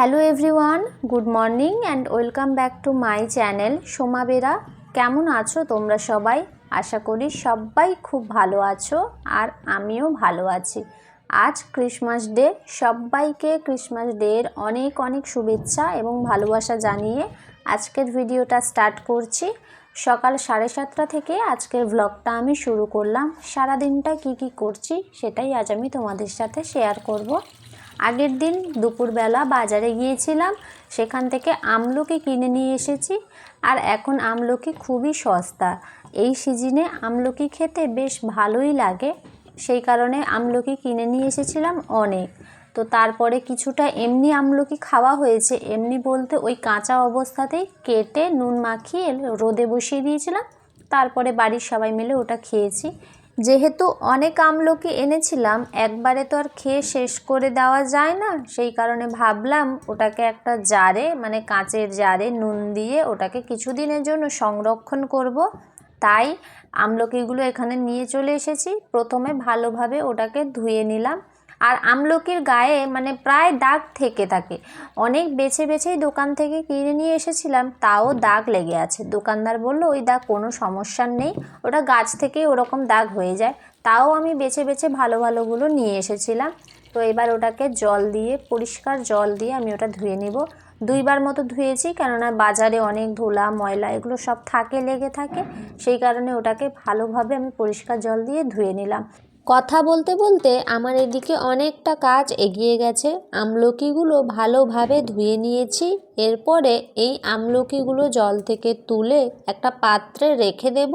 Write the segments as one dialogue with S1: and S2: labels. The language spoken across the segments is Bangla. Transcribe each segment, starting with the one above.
S1: Hello everyone good morning and welcome back to my channel Soma Bera কেমন আছো তোমরা সবাই? আশা করি সবাই খুব ভালো আছো আর আমিও ভালো আছি। আজ ক্রিসমাস ডে সবাইকে ক্রিসমাস ডের অনেক অনেক শুভেচ্ছা এবং ভালোবাসা জানিয়ে আজকের ভিডিওটা স্টার্ট করছি। সকাল সাড়ে সাতটা থেকে আজকের ব্লগটা আমি শুরু করলাম। সারাদিনটা কি কি করছি সেটাই আজ আমি তোমাদের সাথে শেয়ার করব। আগের দিন দুপুরবেলা বাজারে গিয়েছিলাম, সেখান থেকে আমলকি কিনে নিয়ে এসেছি আর এখন আমলকি খুবই সস্তা। এই সিজনে আমলকি খেতে বেশ ভালোই লাগে, সেই কারণে আমলকি কিনে নিয়ে এসেছিলাম অনেক। তো তারপরে কিছুটা এমনি আমলকি খাওয়া হয়েছে, এমনি বলতে ওই কাঁচা অবস্থাতেই কেটে নুন মাখিয়ে রোদে বসিয়ে দিয়েছিলাম, তারপরে বাড়ির সবাই মিলে ওটা খেয়েছি। যেহেতু অনেক আমলকি এনেছিলাম, একবারে তো আর খেয়ে শেষ করে দেওয়া যায় না। সেই কারণে ভাবলাম ওটাকে একটা জারে মানে কাঁচের জারে নুন দিয়ে ওটাকে কিছুদিনের জন্য সংরক্ষণ করব। তাই আমলকিগুলো এখানে নিয়ে চলে এসেছি। প্রথমে ভালোভাবে ওটাকে ধুয়ে নিলাম। আর আমলকির গায়ে মানে প্রায় দাগ থেকে থাকে। অনেক বেছে বেছেই দোকান থেকে কিনে নিয়ে এসেছিলাম, তাও দাগ লেগে আছে। দোকানদার বলল, ওই দাগ কোনো সমস্যার নেই, ওটা গাছ থেকেই ওরকম দাগ হয়ে যায়। তাও আমি বেছে বেছে ভালো ভালোগুলো নিয়ে এসেছিলাম। তো এবার ওটাকে জল দিয়ে, পরিষ্কার জল দিয়ে আমি ওটা ধুয়ে নেব। দুইবার মতো ধুয়েছি, কেননা বাজারে অনেক ধুলা, ময়লা এগুলো সব থাকে, লেগে থাকে। সেই কারণে ওটাকে ভালোভাবে আমি পরিষ্কার জল দিয়ে ধুয়ে নিলাম। কথা বলতে বলতে আমার এদিকে অনেকটা কাজ এগিয়ে গেছে। আমলকিগুলো ভালোভাবে ধুয়ে নিয়েছি। এরপরে এই আমলকিগুলো জল থেকে তুলে একটা পাত্রে রেখে দেব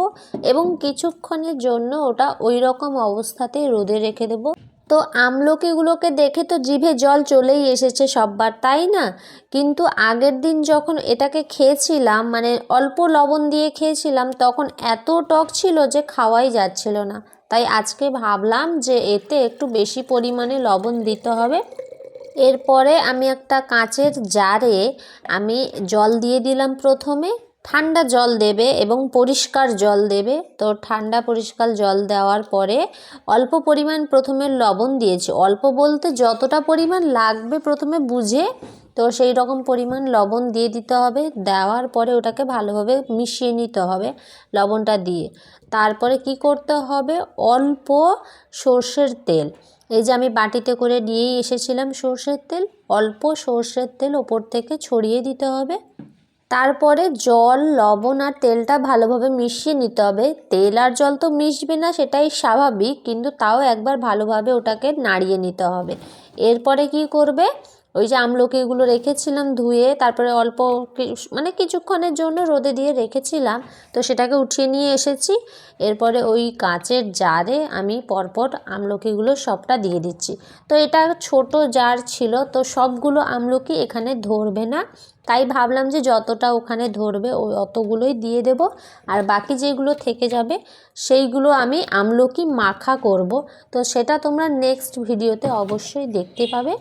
S1: এবং কিছুক্ষণের জন্য ওটা ওই রকম অবস্থাতেই রোদে রেখে দেব। তো আমলকিগুলোকে দেখে তো জিভে জল চলেই এসেছে সববার, তাই না? কিন্তু আগের দিন যখন এটাকে খেয়েছিলাম মানে অল্প লবণ দিয়ে খেয়েছিলাম, তখন এত টক ছিল যে খাওয়াই যাচ্ছিল না। তাই আজকে ভাবলাম যে এতে একটু বেশি পরিমাণে লবণ দিতে হবে। এরপরে আমি একটা কাঁচের জারে আমি জল দিয়ে দিলাম প্রথমে। ঠান্ডা জল দেবে এবং পরিষ্কার জল দেবে। তো ঠান্ডা পরিষ্কার জল দেওয়ার পরে অল্প পরিমাণ প্রথমে লবণ দিয়েছি। অল্প বলতে যতটা পরিমাণ লাগবে প্রথমে বুঝে তো সেই রকম পরিমাণ লবণ দিয়ে দিতে হবে। দেওয়ার পরে ওটাকে ভালোভাবে মিশিয়ে নিতে হবে লবণটা দিয়ে। তারপরে কি করতে হবে? অল্প সর্ষের তেল। এই যে আমি বাটিতে করে নিয়েই এসেছিলাম সর্ষের তেল। অল্প সর্ষের তেল ওপর থেকে ছড়িয়ে দিতে হবে। তারপরে জল, লবণ আর তেলটা ভালোভাবে মিশিয়ে নিতে হবে। তেল আর জল তো মিশবে না, সেটাই স্বাভাবিক, কিন্তু তাও একবার ভালোভাবে ওটাকে নাড়িয়ে নিতে হবে। এরপরে কি করবে? ওই যে আমলকিগুলো রেখেছিলাম ধুয়ে, তারপরে অল্প মানে কিছুক্ষণের জন্য রোদে দিয়ে রেখেছিলাম। তো সেটাকে উঠিয়ে নিয়ে এসেছি। এরপরে ওই কাঁচের জারে আমি পরপর আমলকিগুলো সবটা দিয়ে দিচ্ছি। তো এটা ছোট জার ছিল, তো সবগুলো আমলকি এখানে ধরবে না। তাই ভাবলাম যে যতটা ওখানে ধরবে ওই অতগুলোই দিয়ে দেব। আর বাকি যেগুলো থেকে যাবে, সেইগুলো আমি আমলকি মাখা করব। তো সেটা তোমরা নেক্সট ভিডিওতে অবশ্যই দেখতে পাবে।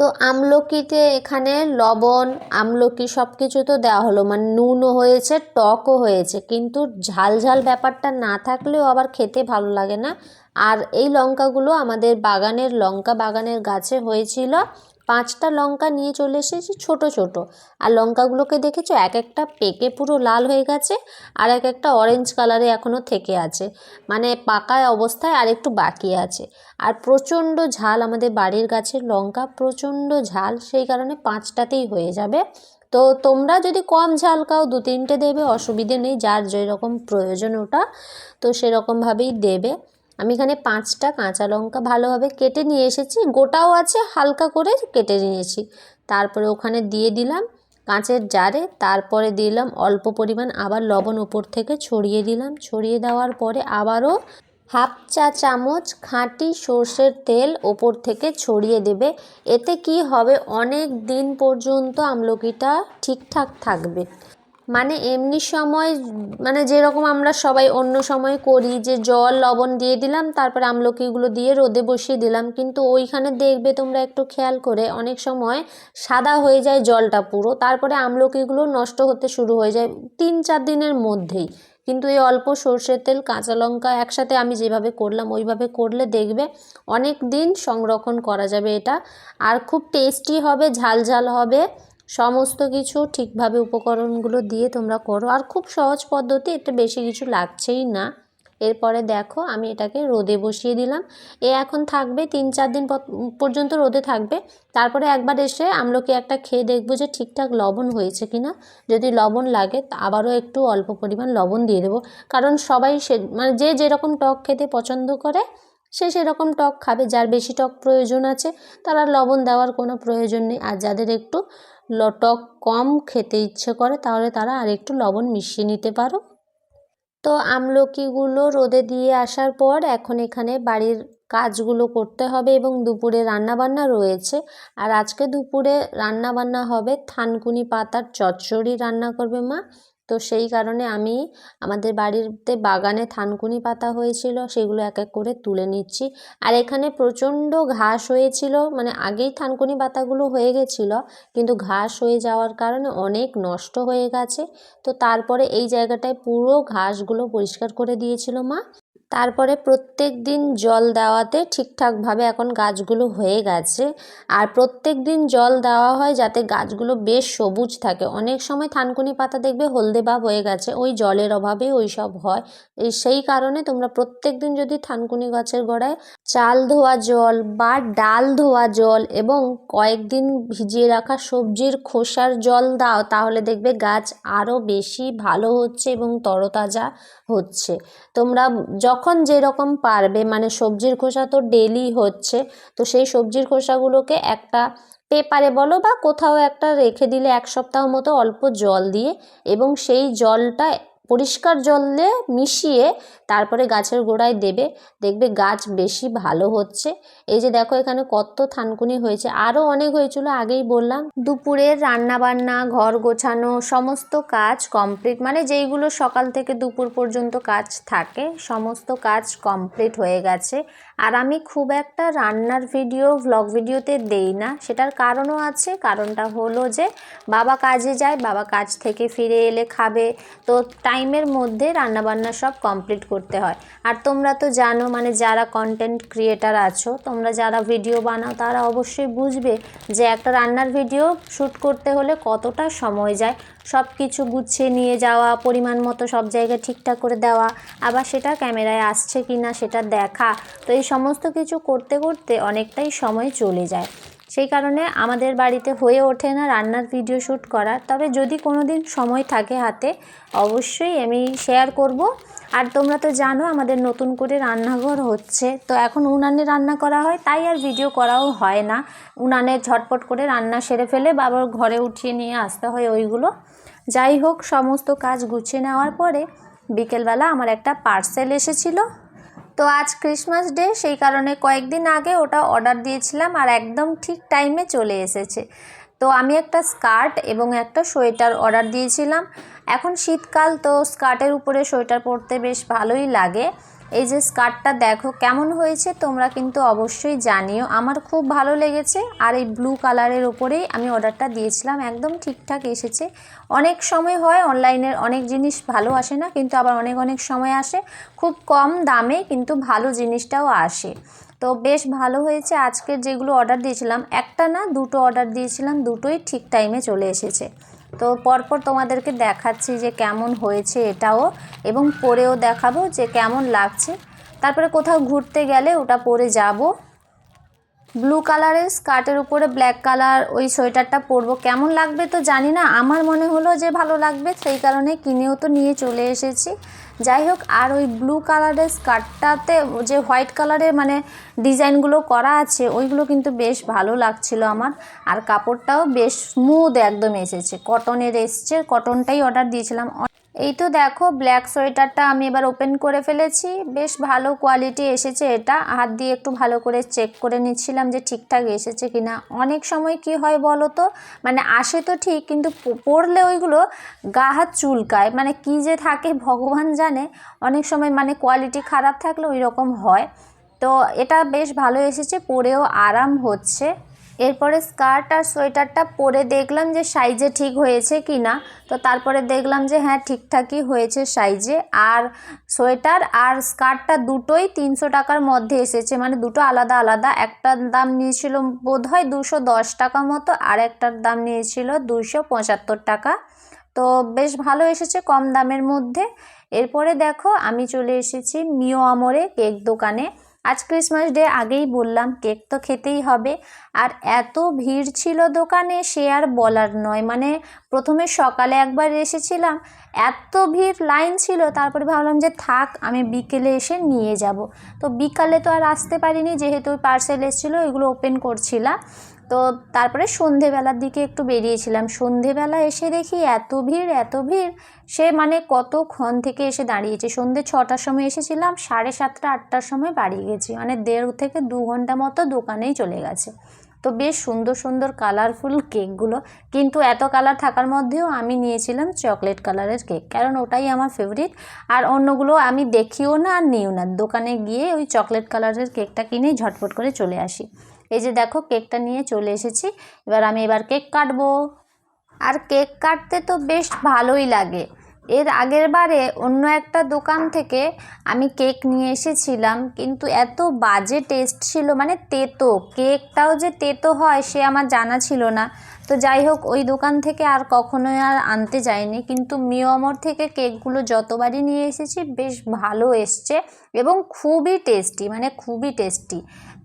S1: তো আমলকিতে এখানে লবণ, আমলকি সব কিছু তো দেওয়া হলো। মানে নুনও হয়েছে, টকও হয়েছে। কিন্তু ঝাল ঝাল ব্যাপারটা না থাকলেও আবার খেতে ভালো লাগে না। আর এই লঙ্কাগুলো আমাদের বাগানের, লঙ্কা বাগানের গাছে হয়েছিল। পাঁচটা লঙ্কা নিয়ে চলে এসেছি ছোট ছোট। আর লঙ্কাগুলোকে দেখেছ? এক একটা পেকে পুরো লাল হয়ে গেছে আর এক একটা অরেঞ্জ কালারে এখনও থেকে আছে। মানে পাকা অবস্থায় আর একটু বাকি আছে। আর প্রচণ্ড ঝাল আমাদের বাড়ির গাছের লঙ্কা প্রচণ্ড ঝাল, সেই কারণে পাঁচটাতেই হয়ে যাবে। তো তোমরা যদি কম ঝাল খাও দু তিনটে দেবে, অসুবিধে নেই, যার যেরকম প্রয়োজন ওটা, তো সেরকমভাবেই দেবে। আমি এখানে পাঁচটা কাঁচা লঙ্কা ভালোভাবে কেটে নিয়ে এসেছি। গোটাও আছে, হালকা করে কেটে নিয়েছি। তারপরে ওখানে দিয়ে দিলাম কাঁচের জারে, তারপরে দিলাম অল্প পরিমাণ আবার লবণ ওপর থেকে ছড়িয়ে দিলাম। ছড়িয়ে দেওয়ার পরে আবারও হাফ চা চামচ খাঁটি সর্ষের তেল ওপর থেকে ছড়িয়ে দেবে। এতে কি হবে? অনেক দিন পর্যন্ত আমলকিটা ঠিকঠাক থাকবে। মানে এমনি সময় মানে যেরকম আমরা সবাই অন্য সময় করি যে জল, লবণ দিয়ে দিলাম, তারপরে আমলকিগুলো দিয়ে রোদে বসিয়ে দিলাম। কিন্তু ওইখানে দেখবে তোমরা একটু খেয়াল করে, অনেক সময় সাদা হয়ে যায় জলটা পুরো, তারপরে আমলকিগুলো নষ্ট হতে শুরু হয়ে যায় তিন চার দিনের মধ্যেই। কিন্তু এই অল্প সর্ষের তেল, কাঁচা লঙ্কা একসাথে আমি যেভাবে করলাম, ওইভাবে করলে দেখবে অনেক দিন সংরক্ষণ করা যাবে এটা। আর খুব টেস্টি হবে, ঝাল ঝাল হবে। সমস্ত কিছু ঠিকভাবে উপকরণগুলো দিয়ে তোমরা করো। আর খুব সহজ পদ্ধতি, এতে বেশি কিছু লাগছেই না। এরপরে দেখো, আমি এটাকে রোদে বসিয়ে দিলাম। এ এখন থাকবে, তিন চার দিন পর- পর্যন্ত রোদে থাকবে। তারপরে একবার এসে আমলকি একটা খেয়ে দেখব যে ঠিকঠাক লবণ হয়েছে কিনা। যদি লবণ লাগে আবারও একটু অল্প পরিমাণ লবণ দিয়ে দেবো। কারণ সবাই সে মানে যে যেরকম টক খেতে পছন্দ করে, সে সেরকম টক খাবে। যার বেশি টক প্রয়োজন আছে, তারা লবণ দেওয়ার কোনো প্রয়োজন নেই। আর যাদের একটু ল- টক কম খেতে ইচ্ছে করে, তাহলে তারা আর একটু লবণ মিশিয়ে নিতে পারো। তো আমলকিগুলো রোদে দিয়ে আসার পর এখন এখানে বাড়ির কাজগুলো করতে হবে এবং দুপুরে রান্নাবান্না রয়েছে। আর আজকে দুপুরে রান্নাবান্না হবে থানকুনি পাতার চচ্চড়ি রান্না করবে মা। তো সেই কারণে আমি আমাদের বাড়িতে বাগানে থানকুনি পাতা হয়েছিল, সেগুলো এক এক করে তুলে নিচ্ছি। আর এখানে প্রচণ্ড ঘাস হয়েছিল মানে আগেই থানকুনি পাতাগুলো হয়ে গেছিল, কিন্তু ঘাস হয়ে যাওয়ার কারণে অনেক নষ্ট হয়ে গেছে। তো তারপরে এই জায়গাটায় পুরো ঘাসগুলো পরিষ্কার করে দিয়েছিল মা। তারপরে প্রত্যেক দিন জল দেওয়াতে ঠিকঠাকভাবে এখন গাছগুলো হয়ে গেছে। আর প্রত্যেক দিন জল দেওয়া হয় যাতে গাছগুলো বেশ সবুজ থাকে। অনেক সময় থানকুনি পাতা দেখবে হলদে ভাব হয়ে গেছে, ওই জলের অভাবে ওই সব হয় সেই কারণে তোমরা প্রত্যেক দিন যদি থানকুনি গাছের গোড়ায় চাল ধোয়া জল বা ডাল ধোয়া জল এবং কয়েকদিন ভিজিয়ে রাখা সবজির খোসার জল দাও, তাহলে দেখবে গাছ আরও বেশি ভালো হচ্ছে এবং তরতাজা হচ্ছে। তোমরা যখন যেরকম পারবে মানে সবজির খোসা তো ডেলি হচ্ছে, তো সেই সবজির খোসাগুলোকে একটা পেপারে বলো বা কোথাও একটা রেখে দিলে এক সপ্তাহ মতো অল্প জল দিয়ে এবং সেই জলটা পরিষ্কার জলে মিশিয়ে তারপরে গাছের গোড়ায় দেবে। দেখবে গাছ বেশি ভালো হচ্ছে। এই যে দেখো এখানে কত থানকুনি হয়েছে। আরও অনেক হয়েছিল, আগেই বললাম। দুপুরের রান্না বান্না ঘর গোছানো, সমস্ত কাজ কমপ্লিট। মানে যেইগুলো সকাল থেকে দুপুর পর্যন্ত কাজ থাকে, সমস্ত কাজ কমপ্লিট হয়ে গেছে। আর আমি খুব একটা রান্নার ভিডিও ভ্লগ ভিডিওতে দেই না। সেটার কারণও আছে। কারণটা হলো যে বাবা কাজে যায়, বাবা কাজ থেকে ফিরে এলে খাবে। তো টাইমের মধ্যে রান্নাবান্না সব কমপ্লিট করতে হয়। আর তোমরা তো জানো মানে যারা কন্টেন্ট ক্রিয়েটার আছো, তোমরা যারা ভিডিও বানাও, তারা অবশ্যই বুঝবে যে একটা রান্নার ভিডিও শ্যুট করতে হলে কতটা সময় যায়। সব কিছু গুছিয়ে নিয়ে যাওয়া, পরিমাণ মতো সব জায়গায় ঠিকঠাক করে দেওয়া, আবার সেটা ক্যামেরায় আসছে কি না সেটা দেখা। তো এই সমস্ত কিছু করতে করতে অনেকটাই সময় চলে যায়। সেই কারণে আমাদের বাড়িতে হয়ে ওঠে না রান্নার ভিডিও শ্যুট করার তবে যদি কোনো দিন সময় থাকে হাতে, অবশ্যই আমি শেয়ার করব। আর তোমরা তো জানো আমাদের নতুন করে রান্নাঘর হচ্ছে। তো এখন উনানে রান্না করা হয়, তাই আর ভিডিও করাও হয় না। উনানে ঝটপট করে রান্না সেরে ফেলে বাবার ঘরে উঠিয়ে নিয়ে আসতে হয় ওইগুলো। যাই হোক, সমস্ত কাজ গুছিয়ে নেওয়ার পরে বিকেলবেলা আমার একটা পার্সেল এসেছিল। তো আজ ক্রিসমাস ডে সেই কারণে কয়েকদিন আগে ওটা অর্ডার দিয়েছিলাম আর একদম ঠিক টাইমে চলে এসেছে। তো আমি একটা স্কার্ট এবং একটা সোয়েটার অর্ডার দিয়েছিলাম। এখন শীতকাল, তো স্কার্টের উপরে সোয়েটার পরতে বেশ ভালোই লাগে। এই যে স্কার্টটা দেখো কেমন হয়েছে তোমরা কিন্তু অবশ্যই জানিও। আমার খুব ভালো লেগেছে আর এই ব্লু কালারের ওপরেই আমি অর্ডারটা দিয়েছিলাম, একদম ঠিকঠাক এসেছে। অনেক সময় হয় অনলাইনের অনেক জিনিস ভালো আসে না, কিন্তু আবার অনেক অনেক সময় আসে। খুব কম দামে কিন্তু ভালো জিনিসটাও আসে। তো বেশ ভালো হয়েছে, আজকের যেগুলো অর্ডার দিয়েছিলাম, একটা না দুটো অর্ডার দিয়েছিলাম, দুটোই ঠিক টাইমে চলে এসেছে। তো পরপর তোমাদেরকে দেখাচ্ছি যে কেমন হয়েছে এটাও এবং পরেও দেখাবো যে কেমন লাগছে। তারপরে কোথাও ঘুরতে গেলে ওটা পরে যাব। ব্লু কালারের স্কার্টের উপরে ব্ল্যাক কালার ওই সোয়েটারটা পরবো। কেমন লাগবে তো জানি না, আমার মনে হলো যে ভালো লাগবে, সেই কারণে কিনেও তো নিয়ে চলে এসেছি। যাই হোক, আর ওই ব্লু কালারের স্কার্টটাতে যে হোয়াইট কালারের মানে ডিজাইনগুলো করা আছে, ওইগুলো কিন্তু বেশ ভালো লাগছিল আমার। আর কাপড়টাও বেশ স্মুথ একদম এসেছে, কটনের এসছে, কটনটাই অর্ডার দিয়েছিলাম। এই তো দেখো ব্ল্যাক সোয়েটারটা আমি এবার ওপেন করে ফেলেছি। বেশ ভালো কোয়ালিটি এসেছে এটা। হাত দিয়ে একটু ভালো করে চেক করে নিচ্ছিলাম যে ঠিকঠাক এসেছে কিনা। অনেক সময় কি হয় বলো তো? মানে আসে তো ঠিক, কিন্তু পরলে ওইগুলো গা হাত চুলকায়। মানে কি যে থাকে ভগবান জানে। অনেক সময় মানে কোয়ালিটি খারাপ থাকলে ওই রকম হয়। তো এটা বেশ ভালো এসেছে, পরেও আরাম হচ্ছে। এরপরে স্কার্ট আর সোয়েটারটা পরে দেখলাম যে সাইজে ঠিক হয়েছে কি না তো তারপরে দেখলাম যে হ্যাঁ ঠিকঠাকই হয়েছে সাইজে। আর সোয়েটার আর স্কার্টটা দুটোই তিনশো টাকার মধ্যে এসেছে। মানে দুটো আলাদা আলাদা। একটার দাম নিয়েছিল বোধ হয় দুশো দশ টাকা মতো, আর একটার দাম নিয়েছিল দুশো পঁচাত্তর টাকা। তো বেশ ভালো এসেছে কম দামের মধ্যে। এরপরে দেখো, আমি চলে এসেছি মিও আমরে কেক দোকানে। আজ ক্রিসমাস ডে আগেই বললাম, কেক তো খেতেই হবে। আর এত ভিড় ছিল দোকানে, সে আর বলার নয়। মানে প্রথমে সকালে একবার এসেছিলাম, এত ভিড়, লাইন ছিল। তারপরে ভাবলাম যে থাক, আমি বিকেলে এসে নিয়ে যাব। তো বিকালে তো আর আসতে পারিনি, যেহেতু পার্সেল এসেছিল এগুলো ওপেন করছিলাম। তো তারপরে সন্ধেবেলার দিকে একটু বেরিয়েছিলাম। সন্ধেবেলা এসে দেখি এত ভিড় এত ভিড়, সে মানে কতক্ষণ থেকে এসে দাঁড়িয়েছে? সন্ধে ছটার সময় এসেছিলাম, সাড়ে সাতটা, আটটার সময় বাড়ি গেছি। মানে দেড় থেকে দু ঘণ্টা মতো দোকানেই চলে গেছে। তো বেশ সুন্দর সুন্দর কালারফুল কেকগুলো কিন্তু এত কালার থাকার মধ্যেও আমি নিয়েছিলাম চকলেট কালারের কেক কারণ ওটাই আমার ফেভারিট আর অন্যগুলো আমি দেখিও না আর নিও না। দোকানে গিয়ে ওই চকলেট কালারের কেকটা কিনেই ঝটপট করে চলে আসি। এই যে দেখো কেকটা নিয়ে চলে এসেছি। এবার আমি এবার কেক কাটবো। আর কেক কাটতে তো বেশ ভালোই লাগে। এর আগের বারে অন্য একটা দোকান থেকে আমি কেক নিয়ে এসেছিলাম, কিন্তু এত বাজে টেস্ট ছিল মানে তেতো। কেকটাও যে তেতো হয় সে আমার জানা ছিল না। তো যাই হোক, ওই দোকান থেকে আর কখনোই আর আনতে যাইনি। কিন্তু মিওমর থেকে কেকগুলো যতবারই নিয়ে এসেছি, বেশ ভালো এসছে এবং খুবই টেস্টি মানে খুবই টেস্টি।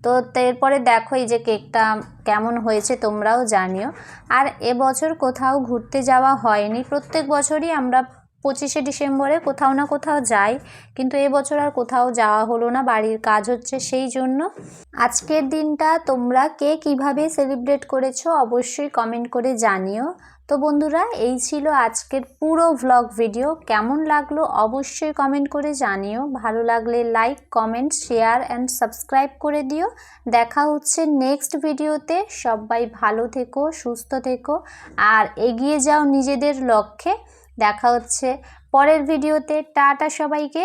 S1: তো এরপরে দেখো এই যে কেকটা কেমন হয়েছে, তোমরাও জানিও। আর এবছর কোথাও ঘুরতে যাওয়া হয়নি। প্রত্যেক বছরই আমরা পঁচিশে ডিসেম্বরে কোথাও না কোথাও যাই, কিন্তু এবছর আর কোথাও যাওয়া হলো না, বাড়ির কাজ হচ্ছে সেই জন্য। আজকের দিনটা তোমরা কে কীভাবে সেলিব্রেট করেছ অবশ্যই কমেন্ট করে জানিও। তো বন্ধুরা, এই ছিল আজকের পুরো ভ্লগ ভিডিও কেমন লাগল অবশ্যই কমেন্ট করে জানিও। ভালো লাগলে like comment share and subscribe করে দিও। দেখা হচ্ছে নেক্সট ভিডিওতে সবাই ভালো থেকো, সুস্থ থেকো। আর এগিয়ে যাও নিজেদের লক্ষ্যে। দেখা হচ্ছে। পরের ভিডিওতে টাটা সবাইকে।